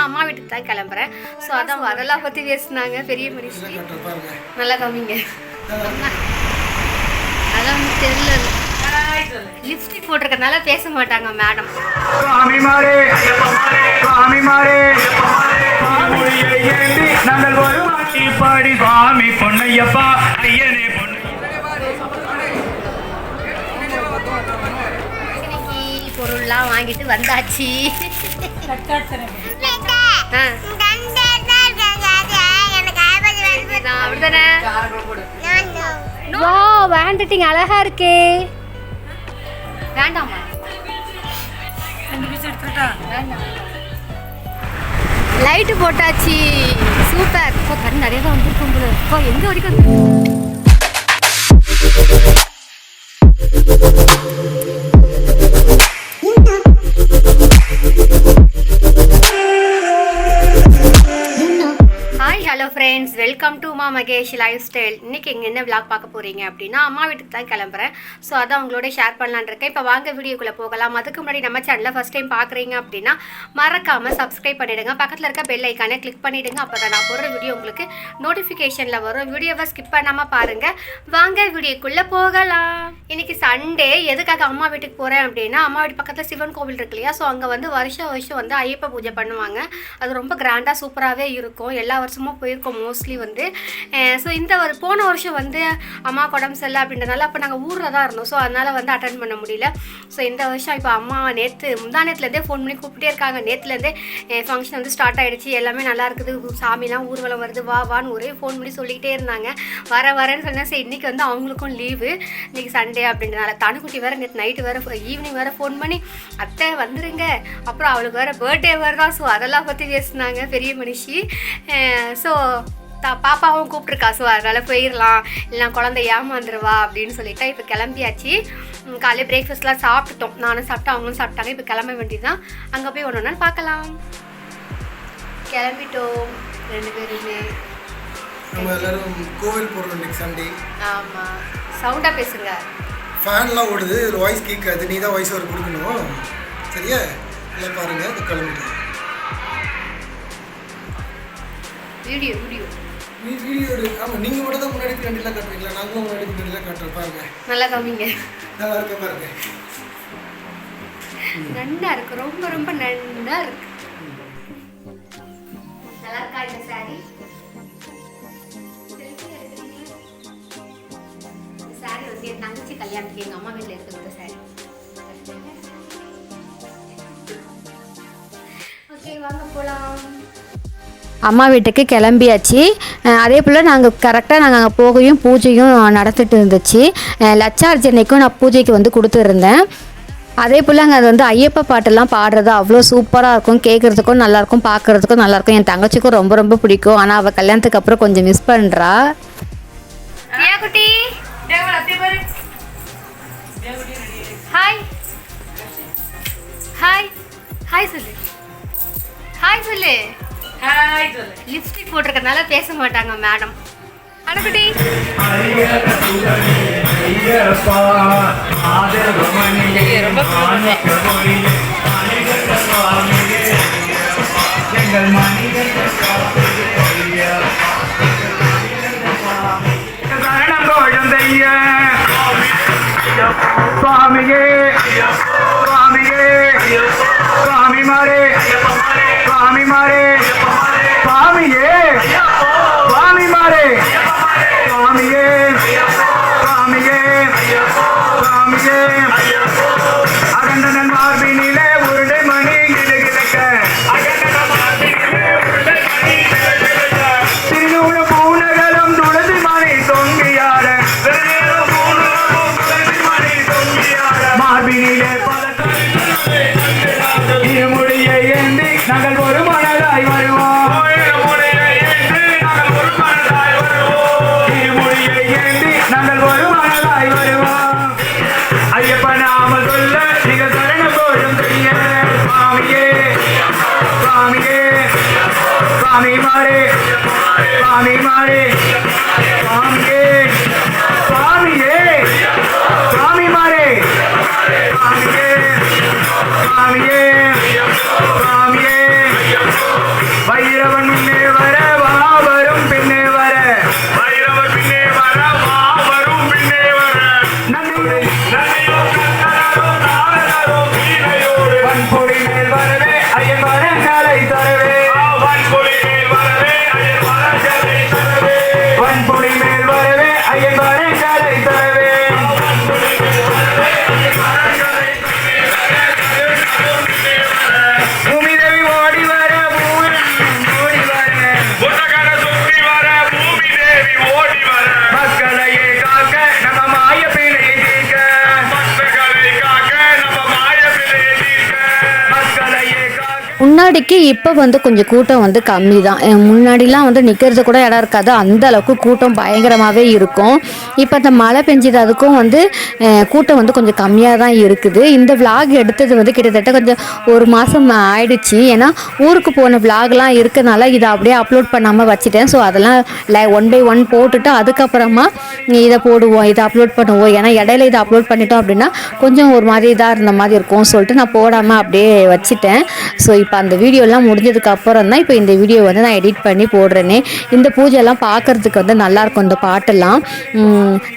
அப்படின்னா அம்மா வீட்டுக்கு தான் கிளம்புறேன். ஸோ அதான் வரலாம் பற்றி பேசுனாங்க. பெரிய மனுஷி நல்லா காமிங்க. அதான் வந்து தெரியல. லிப்ஸ்டிக் போட்டிருக்கறதுனால பேச மாட்டாங்க மேடம் நாங்கள் ஒரு மாட்டி பாடி. சுவாமி பொன்னையப்பா. ஐயனே பொருள்லாம் வாங்கிட்டு வந்தாச்சு. வா வேண்டட்டிங் அழகா இருக்கே. வேண்டாமா வேண்டாம். லைட்டு போட்டாச்சு. சூப்பர் இப்போ கண் நிறைய தான் வந்திருக்கும் போல. இப்போ எங்க வரைக்கும் வெல்கம் டு மா மகேஷ் லைஃப் ஸ்டைல் இன்றைக்கி எங்க என்ன விளாக் பார்க்க போகிறீங்க அப்படின்னா அம்மா வீட்டுக்கு தான் கிளம்புறேன். ஸோ அதை அவங்களோட ஷேர் பண்ணலான்னு இருக்கேன். இப்போ வாங்க வீடியோக்குள்ளே போகலாம். அதுக்கு முன்னாடி நம்ம சேனலில் ஃபஸ்ட் டைம் பார்க்குறீங்க அப்படின்னா மறக்காமல் சப்ஸ்கிரைப் பண்ணிடுங்க. பக்கத்தில் இருக்க பெல் ஐக்கானே கிளிக் பண்ணிவிடுங்க அப்போ தான் நான் போடுற வீடியோ உங்களுக்கு நோட்டிஃபிகேஷனில் வரும். வீடியோவை ஸ்கிப் பண்ணாமல் பாருங்கள் வாங்க வீடியோக்குள்ளே போகலாம். இன்றைக்கி சண்டே எதுக்காக அம்மா வீட்டுக்கு போகிறேன் அப்படின்னா அம்மா வீட்டு பக்கத்தில் சிவன் கோவில் இருக்கு இல்லையா? ஸோ அங்கே வந்து வருஷம் வருஷம் வந்து ஐயப்ப பூஜை பண்ணுவாங்க. அது ரொம்ப கிராண்டாக சூப்பராகவே இருக்கும். எல்லா வருஷமும் போயிருக்கோம். மோஸ்ட்லி வந்து வந்து ஸோ இந்த ஒரு போன வருஷம் வந்து அம்மா உடம்பு சரியில்லை அப்படின்றனால அப்போ நாங்கள் ஊரில் தான் இருந்தோம். ஸோ அதனால் வந்து அட்டன் பண்ண முடியல. ஸோ இந்த வருஷம் இப்போ அம்மா நேற்று முந்தா நேரத்துலேருந்தே ஃபோன் பண்ணி கூப்பிட்டே இருக்காங்க. நேற்றுலேருந்தே ஃபங்க்ஷன் வந்து ஸ்டார்ட் ஆகிடுச்சு எல்லாமே நல்லா இருக்குது. சாமிலாம் ஊர்வலம் வருது. வா வான்னு ஒரே ஃபோன் பண்ணி சொல்லிக்கிட்டே இருந்தாங்க. வர வரேன்னு சொன்னேன். சரி இன்றைக்கி வந்து அவங்களுக்கும் லீவு இன்றைக்கி சண்டே அப்படின்றனால தனுக்குட்டி வேறு நேற்று நைட்டு வேறு ஈவினிங் வேறு ஃபோன் பண்ணி அத்தை வந்துருங்க. அப்புறம் அவளுக்கு வேறு பர்த்டே வேறு தான் ஸோ அதெல்லாம் பற்றி பேசினாங்க. பெரிய மனுஷி. ஸோ த பாப்பாவும் கூப்பிட்ருக்கா ஸோ அதனால் போயிடலாம் இல்லைனா குழந்தை ஏமாந்துருவா அப்படின்னு சொல்லிட்டு இப்போ கிளம்பியாச்சு. காலையில பிரேக்ஃபாஸ்ட்லாம் சாப்பிட்டுட்டோம் நானும் சாப்பிட்டேன் அவங்களும் சாப்பிட்டாங்க. இப்போ கிளம்ப வேண்டியதுதான். அங்கே போய் ஒன்று ஒன்று பார்க்கலாம். கிளம்பிட்டோம் ரெண்டு பேருமே. நம்ம எல்லாரும் கோவில் போகிறோம் இன்னைக்கு சண்டே ஆமாம் சவுண்டாக பேசுங்க. ஃபேன்லாம் ஓடுது. வாய்ஸ் கேட்காது. நீ தான் வாய்ஸ் ஓவர் கொடுக்கணும். சரியா? எல்லாம் பாருங்க. இது கிளம்பிட்டு வீடியோ வீடியோ வீடியோ எடு ஆமாம் நீங்கள் மட்டும் தான் முன்னாடி பின்னாடிலாம் காட்டுறீங்களா? நாங்களும் முன்னாடி பின்னாடிலாம் காட்டுறோம் பாருங்க. நல்லா காமிங்க. நல்லா இருக்க பாருங்க. நன்னா இருக்கு ரொம்ப ரொம்ப நன்னா இருக்கு. நல்லா இருக்கா இந்த சாரி சாரி வந்து என் தங்கச்சி கல்யாணத்துக்கு எங்க அம்மா வீட்டில் இருக்க ஒரு சாரி ஓகே வாங்க போலாம். அம்மா வீட்டுக்கு கிளம்பியாச்சு. அதே போல் நாங்கள் கரெக்டாக நாங்கள் அங்கே போகையும் பூஜையும் நடத்திட்டு இருந்துச்சு. லட்சார்ஜனைக்கும் நான் பூஜைக்கு வந்து கொடுத்துருந்தேன். அதே போல் அங்கே அது வந்து ஐயப்ப பாட்டெல்லாம் பாடுறது அவ்வளோ சூப்பராக இருக்கும். கேட்குறதுக்கும் நல்லாயிருக்கும் பார்க்குறதுக்கும் நல்லாயிருக்கும் என் தங்கச்சிக்கும் ரொம்ப ரொம்ப பிடிக்கும். ஆனால் அவள் கல்யாணத்துக்கு அப்புறம் கொஞ்சம் மிஸ் பண்ணுறா குட்டி. ஹாய் ஹாய் ஹாய் சொல்லு. ஹாய் சொல்லு லிப்ஸ்டிக் போட்டிருக்கறதுனால பேச மாட்டாங்க மேடம் மணிகண்ட சுவாமியே சுவாமியே சுவாமி மாரே சுவாமி மாரே சுவாமியே சுவாமி மாரே சுவாமியே சுவாமியே சுவாமியே சுவாமி மாறே சுவாமி மாறே சுவாமியே சுவாமியே சுவாமி மாறே சுவாமியே முன்னாடிக்கு இப்போ வந்து கொஞ்சம் கூட்டம் வந்து கம்மி தான் முன்னாடிலாம் வந்து நிற்கிறது கூட இடம் இருக்காது. அந்த அளவுக்கு கூட்டம் பயங்கரமாகவே இருக்கும். இப்போ இந்த மழை பெஞ்சது அதுக்கும் வந்து கூட்டம் வந்து கொஞ்சம் கம்மியாக தான் இருக்குது. இந்த விலாக் எடுத்தது வந்து கிட்டத்தட்ட கொஞ்சம் ஒரு மாதம் ஆயிடுச்சு. ஏன்னா ஊருக்கு போன விலாக்லாம் இருக்கனால இதை அப்படியே அப்லோட் பண்ணாமல் வச்சுட்டேன். ஸோ அதெல்லாம் ஒன் பை ஒன் போட்டுட்டு அதுக்கப்புறமா இதை போடுவோம் இதை அப்லோட் பண்ணுவோம். ஏன்னா இடையில இதை அப்லோட் பண்ணிட்டோம் அப்படின்னா கொஞ்சம் ஒரு மாதிரி இதாக இருந்த மாதிரி இருக்கும் சொல்லிட்டு நான் போடாமல் அப்படியே வச்சுட்டேன். ஸோ இப்போ அந்த வீடியோலாம் முடிஞ்சதுக்கு அப்புறம் தான் இப்போ இந்த வீடியோ வந்து நான் எடிட் பண்ணி போடுறேனே. இந்த பூஜைலாம் பார்க்கறதுக்கு வந்து நல்லாயிருக்கும் இந்த பாட்டெல்லாம்.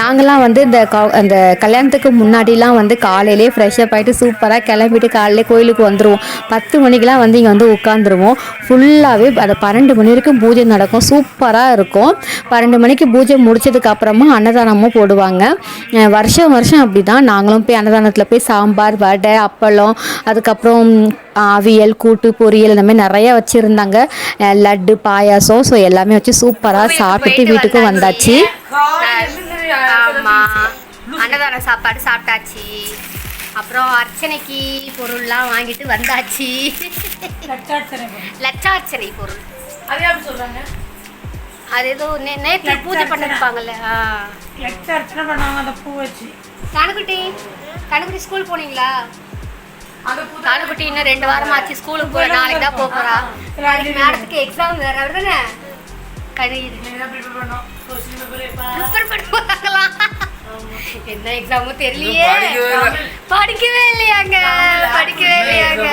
நாங்களாம் வந்து இந்த க- அந்த கல்யாணத்துக்கு முன்னாடிலாம் வந்து காலையிலே ஃப்ரெஷ்ஷப் ஆகிட்டு சூப்பராக கிளம்பிட்டு காலையிலே கோயிலுக்கு வந்துடுவோம் பத்து மணிக்கெலாம் வந்து இங்கே வந்து உட்காந்துருவோம் ஃபுல்லாகவே அது பன்னெண்டு மணி வரைக்கும் பூஜை நடக்கும். சூப்பராக இருக்கும். பன்னெண்டு மணிக்கு பூஜை முடிச்சதுக்கு அப்புறமா அன்னதானமும் போடுவாங்க. வருஷம் வருஷம் அப்படி தான் நாங்களும் போய் அன்னதானத்தில் போய் சாம்பார் வடை அப்பளம் அதுக்கப்புறம் அவியல் கூட்டு பொரியல் இந்த மாதிரி நிறைய வச்சுருந்தாங்க. லட்டு பாயாசம் ஸோ எல்லாமே வச்சு சூப்பராக சாப்பிட்டுட்டு வீட்டுக்கு வந்தாச்சு. அன்னதான சாப்பாடு சாப்பிட்டாச்சு. அப்புறம் அர்ச்சனைக்கு பொருள்லாம் வாங்கிட்டு வந்தாச்சு. லட்சார்ச்சனை பொருள். அது எப்படி சொல்றாங்க அது ஏதோ நே- நேத்து பூஜை பண்ணிருப்பாங்கல்ல கணுக்குட்டி கணுக்குட்டி ஸ்கூல் போனீங்களா? கணுக்குட்டி இன்னும் ரெண்டு வாரம் ஆச்சு ஸ்கூலுக்கு போற நாளைக்கு தான் போக போறா. நாளைக்கு மேடத்துக்கு எக்ஸாம் வேற வருதுன்னு. கழியுது என்ன ப்ரிப்பேர் பண்ணி என்ன எக்ஸாமும் தெரியலையே. படிக்கவே இல்லை. படிக்கவே இல்லையாங்க. படிக்கவே இல்லையாங்க.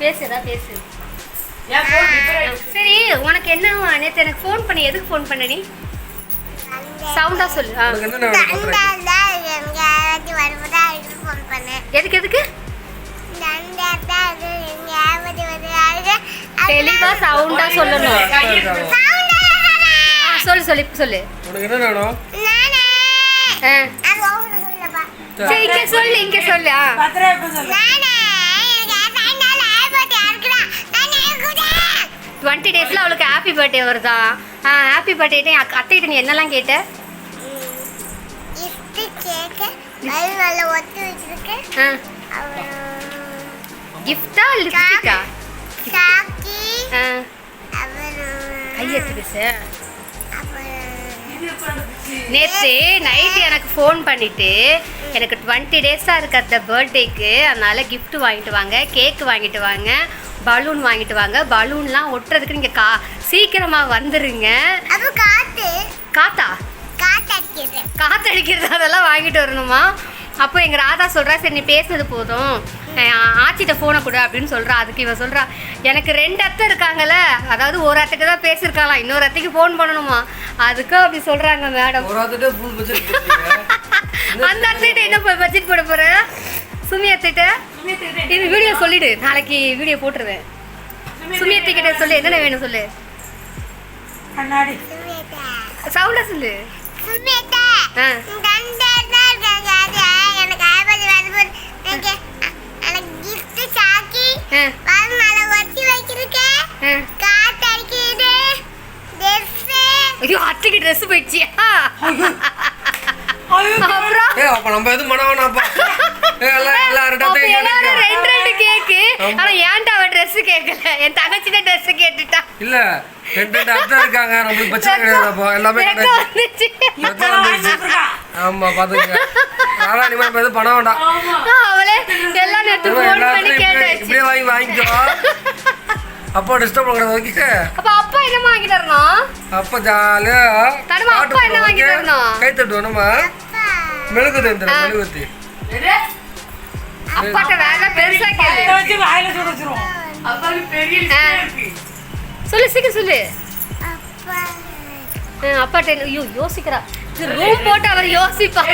பேசுதா பேசு சரி உனக்கு என்ன நேத்து எனக்கு ஃபோன் பண்ணி எதுக்கு ஃபோன் பண்ண நீ? சவுண்டா சொல்லு எதுக்கு எதுக்கு? தெளிவா சவுண்டா சொல்லணும். சொல்லு சொல்லு சொல்லு. உனக்கு என்ன வேணும். சரி இங்க சொல்லு இங்க சொல்லு டுவெண்ட்டி டேஸ்ல அவளுக்கு ஹாப்பி பர்த்டே வருதா? ஆ ஹாப்பி பர்த்டே அத்தைகிட்ட நீ என்னெல்லாம் கேட்ட? கிஃப்டா லிப்ஸ்டிக்கா கையெத்து பேசு இது எப்போ நடந்துச்சு நேற்று நைட்டு எனக்கு ஃபோன் பண்ணிட்டு எனக்கு டுவெண்ட்டி டேஸாக இருக்க அந்த பர்த்டேக்கு அதனால gift வாங்கிட்டு வாங்க கேக் வாங்கிட்டு வாங்க பலூன் வாங்கிட்டு வாங்க. பலூன்லாம் ஒட்டுறதுக்கு நீங்கள் கா சீக்கிரமாக வந்துடுங்க காத்தா? காத்தடிக்கிறது அதெல்லாம் வாங்கிட்டு வரணுமா? அப்போ எங்கள் ராதா சொல்கிறா சரி நீ பேசுனது போதும். ஆச்சிட்ட ஃபோனை கொடு அப்படின்னு சொல்கிறா அதுக்கு இவன் சொல்கிறா எனக்கு ரெண்டு அத்தை இருக்காங்கல்ல அதாவது ஒரு அத்தைக்கு தான் பேசியிருக்காளாம். இன்னொரு அத்தைக்கு ஃபோன் பண்ணணுமா? அதுக்கு அப்படி சொல்கிறாங்க மேடம் அந்த அத்தைகிட்ட என்ன பட்ஜெட் போட போற? சுமி அத்தைகிட்ட இது வீடியோ சொல்லிடு. நாளைக்கு வீடியோ போட்டுருவேன். சுமி அத்தைக்கிட்ட சொல்லு. என்னென்ன வேணும் சொல்லு? சவுண்டா சொல்லு. ஐயோ அத்தைக்கு ட்ரெஸ் போயிடுச்சியா? அப்ப நம்ம எதுவும் பண்ண கேட்டுக்க. ரெண்டு ரெண்டு கேக்கு. ஆனா ஏன்டா அவ ட்ரெஸ் கேட்கல என் தங்கச்சி தான் ட்ரெஸ் கேட்டுட்டா. இல்ல ரெண்டு அத்தை இருக்காங்க. நம்மளுக்கு பிரச்சனை கிடையாது அப்போ. எல்லாமே கிடையாது. ஆமா பாத்துக்கங்க. அதெல்லாம் இனிமே நம்ம எதுவும் பண்ண வேண்டாம். அவளே எல்லாம் ஃபோன் பண்ணி கேட்டாச்சு. இப்படியே வாங்கி வாங்கிக்கோ அப்பா டிஸ்டர்ப் பண்ண ஓகே அப்ப அப்பா என்ன வாங்கி தரணும் அப்ப ஜாலியா அப்பா என்ன? கை மெழுகுத்தி? அப்பாட்ட வேலை பெருசா கேளு. வச்சு வாயில சுட வச்சிருவோம். அப்பாவுக்கு பெரிய இருக்கு. சொல்லு சீக்கிரம் சொல்லு. ஆ, அப்பாட்ட என்ன- ஐயோ யோசிக்கிறா. ரூம் போட்டு அவர் யோசிப்பா.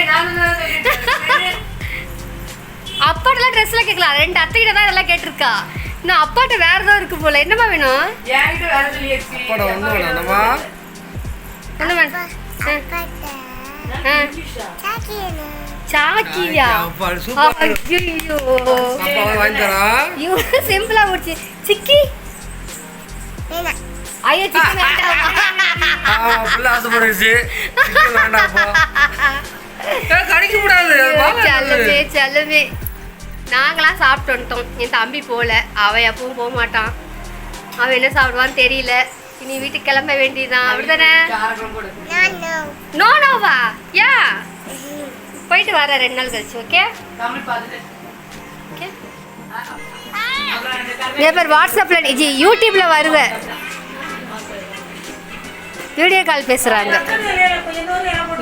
அப்பாட்டெல்லாம் ட்ரெஸ்லாம் கேட்கலாம் ரெண்டு அத்தைகிட்ட தான் இதெல்லாம் கேட்டிருக்கா. இன்னும் அப்பாட்ட வேற ஏதோ இருக்கு போல. என்னமா வேணும். அப்பாட ஒண்ணு வேணாமா. என்ன. இங்கிலீஷா? சாக்கியா? அப்பா சூப்பர் ஐயோ. அப்பா சிம்பிளா முடிச்சு சிக்கி. ஐயோ சிக்கி வேண்டாமா ஆமா பிள்ளை ஆசைப்படுச்சு சிக்கன் வேண்டாம் கடிக்க கூடாது செல்லமே. செல்லமே நாங்களாம் சாப்பிட்டு வந்துட்டோம் என் தம்பி போகல அவன் எப்பவும் போக மாட்டான் அவன் என்ன சாப்பிடுவான்னு தெரியல இனி வீட்டுக்கு கிளம்ப வேண்டியதுதான் அப்படிதானே நோ நோவா யா போயிட்டு வரேன் ரெண்டு நாள் கழிச்சு ஓகே ஓகே பேர் வாட்ஸ்அப்பில் ஜி யூடியூப்பில் வருவேன் வீடியோ கால் பேசுகிறாங்க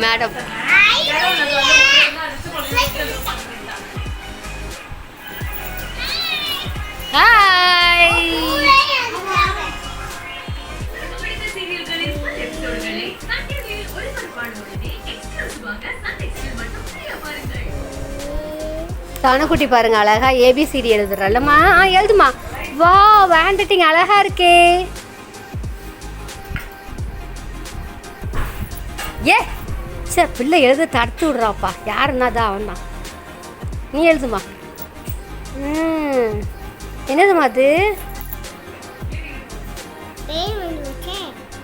மேடம் ஹாய் தனுக்குட்டி பாருங்க அழகா ஏபிசிடி எழுதுறல்லம்மா ஆ எழுதுமா. வா ஹேண்ட் ரைட்டிங் அழகா இருக்கே. ஏ சே பிள்ளை எழுத தடுத்து விடுறாப்பா. யாருன்னா தான் அவன் தான் நீ எழுதுமா. ம். என்னதுமா அது?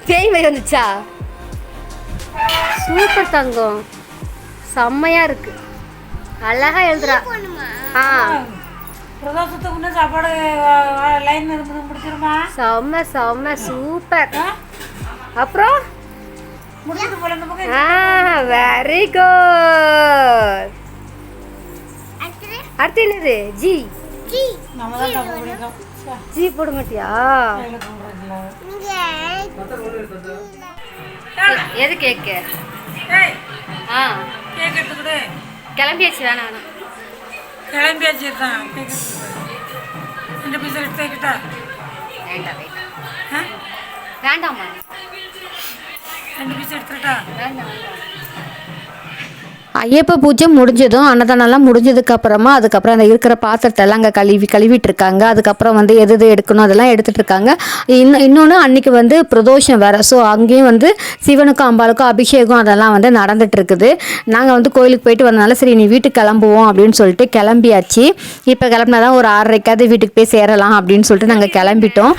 பேய் மை வந்துச்சா? சூப்பர் தங்கம். செம்மையா இருக்கு. அழகா எழுதுறா. ஆ. பிரதோஷத்துக்கு முன்னே சாப்பாடு லைன் இருந்து முடிச்சிருமா? செம்ம செம்ம சூப்பர் அப்புறம்? வெரி குட் அடுத்து என்னது? ஜி ஜி போட மாட்டியா எது கேக்கு? ஆ. கேக் எடுத்துக்கிட்டு கிளம்பியாச்சு வேணாம் வேணாம் கிளம்பியாச்சு தான். ரெண்டு பீஸ் எடுத்துக்கிட்டா வேண்டாம் வேண்டாம். ஆ? வேண்டாம்மா. ரெண்டு பீஸ் எடுத்துக்கிட்டா வேண்டாம் வேண்டாம். ஐயப்ப பூஜை முடிஞ்சதும் அன்னதானம்லாம் முடிஞ்சதுக்கு அப்புறமா அதுக்கப்புறம் அந்த இருக்கிற பாத்திரத்தை எல்லாம் அங்கே கழுவி கழுவிட்டு இருக்காங்க அதுக்கப்புறம் வந்து எது எது எடுக்கணும் அதெல்லாம் எடுத்துட்டு இருக்காங்க. இன்னும் இன்னொன்று அன்னைக்கு வந்து பிரதோஷம் வேற. ஸோ அங்கேயும் வந்து சிவனுக்கும் அம்பாளுக்கும் அபிஷேகம் அதெல்லாம் வந்து நடந்துட்டு இருக்குது நாங்கள் வந்து கோயிலுக்கு போயிட்டு வந்தனால சரி நீ வீட்டுக்கு கிளம்புவோம் அப்படின்னு சொல்லிட்டு கிளம்பியாச்சு. இப்போ கிளம்புனா தான் ஒரு ஆறரைக்காவது வீட்டுக்கு போய் சேரலாம் அப்படின்னு சொல்லிட்டு நாங்கள் கிளம்பிட்டோம்.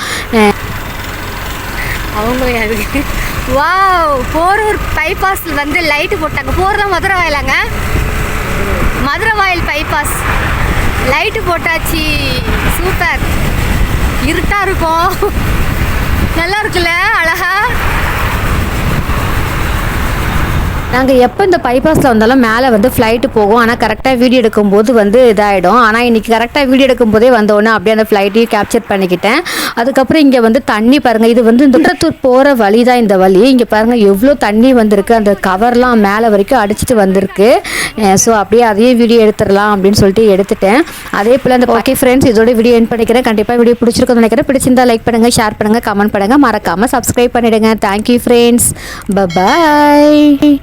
அவங்க அதுக்கு வாவ் போரூர் பைபாஸில் வந்து லைட்டு போட்டாங்க. போகிறதா மதுரை வாயிலாங்க. மதுரை வாயில் பைபாஸ் லைட்டு போட்டாச்சு. சூப்பர் இருட்டாக இருக்கும். நல்லா இருக்குல்ல அழகா? நாங்கள் எப்போ இந்த பைபாஸில் வந்தாலும் மேலே வந்து ஃப்ளைட்டு போகும். ஆனால் கரெக்டாக வீடியோ எடுக்கும்போது வந்து இதாகிடும் ஆனால் இன்றைக்கி கரெக்டாக வீடியோ எடுக்கும்போதே வந்தோடனே அப்படியே அந்த ஃப்ளைட்டையும் கேப்சர் பண்ணிக்கிட்டேன். அதுக்கப்புறம் இங்கே வந்து தண்ணி பாருங்கள் இது வந்து இந்த குன்றத்தூர் போகிற வழி தான் இந்த வழி. இங்கே பாருங்கள் எவ்வளோ தண்ணி வந்திருக்கு. அந்த கவர்லாம் மேலே வரைக்கும் அடிச்சிட்டு வந்திருக்கு. ஸோ அப்படியே அதையும் வீடியோ எடுத்துடலாம் அப்படின்னு சொல்லிட்டு எடுத்துட்டேன். அதே போல் அந்த ஓகே ஃப்ரெண்ட்ஸ் இதோட வீடியோ என் பண்ணிக்கிறேன். கண்டிப்பாக வீடியோ பிடிச்சிருக்கும்னு நினைக்கிறேன். பிடிச்சிருந்தா லைக் பண்ணுங்கள் ஷேர் பண்ணுங்கள் கமெண்ட் பண்ணுங்கள் மறக்காமல் சப்ஸ்கிரைப் பண்ணிவிடுங்க தேங்க்யூ ஃப்ரெண்ட்ஸ் பபாய்